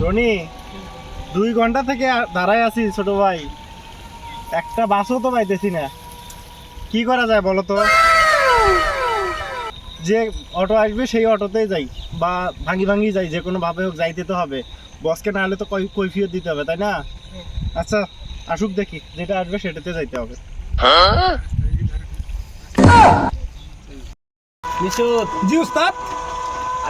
Tony দুই ঘণ্টা থেকে দাঁড়ায় আছি ছোট ভাই। একটা বাসও তো পাইতেছি না। কি করা যায় বলো তো? যে অটো আসবে সেই অটোতেই যাই বা ভাঙি ভাঙি যাই যে কোনো ভাবে হোক যাইতে তো হবে। বসকে না হলে তো কৈফিয়ত দিতে হবে তাই না? আচ্ছা আসুক দেখি যেটা আসবে সেটাতে যাইতে হবে। জি উস্তাদ।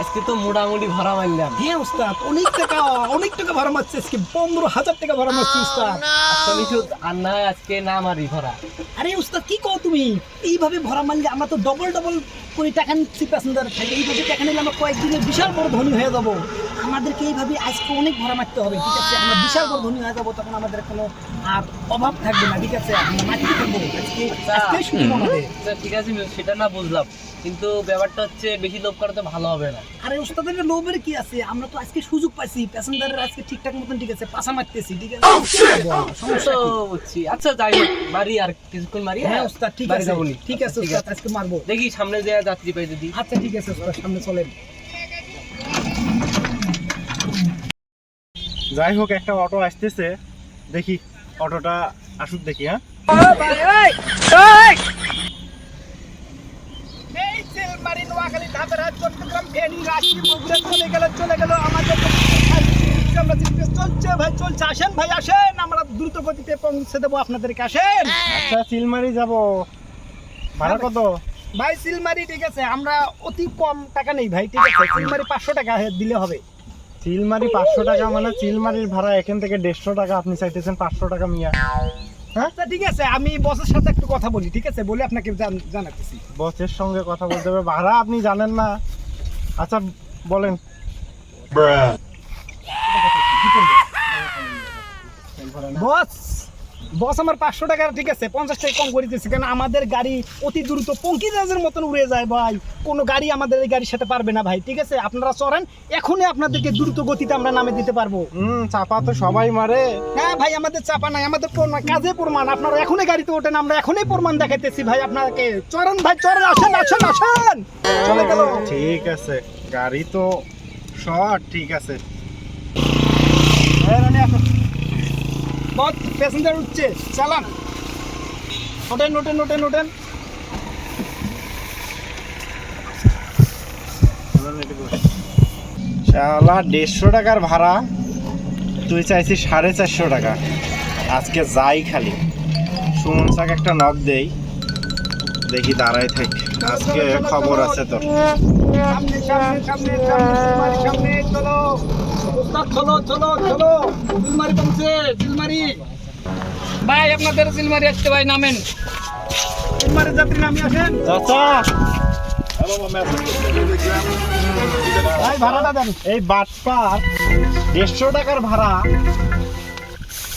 আজকে তো মোটামুটি ভাড়া মারলাম। হ্যাঁ উস্তাদ অনেক টাকা অনেক টাকা ভাড়া মারছে আজকে পনেরো হাজার টাকা ভাড়া মারছে উস্তাদ। আচ্ছা নিশুত আর না আজকে না মারি ভাড়া। আরে উস্তাদ কি কও তুমি? এইভাবে ভাড়া মারলে আমরা তো ডবল ডবল করে টাকা নিচ্ছি প্যাসেঞ্জার থেকে এইভাবে টাকা নিলে আমরা কয়েকদিনে বিশাল বড় ধনী হয়ে যাব। আমাদেরকে এইভাবে আজকে অনেক ভাড়া মারতে হবে ঠিক আছে? আমরা বিশাল বড় ধনী হয়ে যাব তখন আমাদের কোনো আর অভাব থাকবে না ঠিক আছে? আমরা মাটিতে থাকব আজকে আজকে শুনব আমাদের আচ্ছা ঠিক আছে সেটা না বুঝলাম। কিন্তু ব্যাপারটা হচ্ছে বেশি লোভ করা তো ভালো হবে না। আরে উস্তাদের লোভের কি আছে? আমরা তো আজকে সুযোগ পাইছি প্যাসেঞ্জারের আজকে ঠিকঠাক মতন ঠিক আছে পাশা মারতেছি ঠিক আছে? সমস্যা তো কি? বুঝছি। আচ্ছা যাই হোক মারি আর কিছুক্ষণ মারি হ্যাঁ উস্তাদ ঠিক আছে। ঠিক আছে ঠিক উস্তাদ আজকে মারবো। দেখি সামনে যে যাত্রী পাই যদি। আচ্ছা ঠিক আছে উস্তাদ সামনে চলেন। যাই হোক একটা অটো আসতেছে। দেখি, অটোটা আসুক দেখি হ্যাঁ? দ্রুত গতিতে পৌঁছে দেবো ভাই ঠিক আছে, আমরা অতি কম টাকা নেই ভাই, ঠিক আছে। পাঁচশো টাকা দিলে হবে। চিলমারি পাঁচশো টাকা মানে চিলমারির ভাড়া এখান থেকে দেড়শো টাকা আপনি চাইতেছেন পাঁচশো টাকা মিয়া। হ্যাঁ? ঠিক আছে আমি বসের সাথে একটু কথা বলি ঠিক আছে? বলে আপনাকে জান- জানাতেছি। বসের সঙ্গে কথা বলতে হবে ভাড়া আপনি জানেন না। আচ্ছা বলেন। বস! বস আমার পাঁচশো টাকা ঠিক আছে পঞ্চাশ টাকা কম করে দিয়েছে কেন আমাদের গাড়ি অতি দ্রুত পঙ্কিজাজের মতন উড়ে যায় ভাই। কোনো গাড়ি আমাদের এই গাড়ির সাথে পারবে না ভাই ঠিক আছে? আপনারা চড়েন এখনই আপনাদেরকে দ্রুত গতিতে আমরা নামে দিতে পারব। হুম চাপা তো সবাই মারে। হ্যাঁ ভাই আমাদের চাপা নাই আমাদের প্রমাণ কাজে প্রমাণ আপনারা এখনই গাড়িতে ওঠেন আমরা এখনই প্রমাণ দেখাইতেছি ভাই আপনাকে। চরণ ভাই চরণ আসেন আসেন আসেন। চলে গেল। ঠিক আছে গাড়ি তো শর্ট ঠিক আছে। হ্যাঁ, রানী। বহুত প্যাসেঞ্জার উঠছে, চালান। ওঠেন ওঠেন ওঠেন ওঠেন। চালা দেড়শো টাকার ভাড়া। তুই চাইছিস সাড়ে চারশো টাকা। আজকে যাই খালি। সুমন শাক একটা নক দেই। দেখি দাঁড়াই থাক। আজকে খবর আছে তোর। চলো। চলো চলো সিলমারি পৌঁছে ভাই আপনাদের সিলমারি আসতে ভাই নামেন। সিলমারি যাত্রী নামি আসেন। চাচা। ভাই ভাড়াটা দেন। এই বাটপার দেড়শো টাকার ভাড়া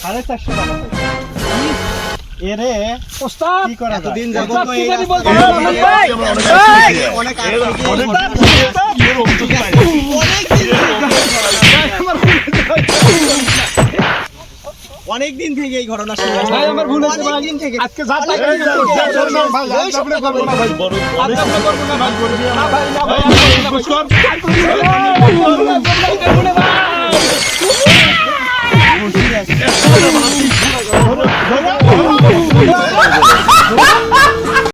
সাড়ে চারশো টাকা। এরে উস্তাদ কি করা? এতদিন যাবত তো এই অনেক দিন থেকে এই ঘটনা শুনে ভাই আমার ভুল হয়েছে ভাই আজকে যা এই, ভাই, ভাই, আপনি করব না ভাই। বড়- আপনি না ভাই। না ভাই, না ভাই, না ভাই।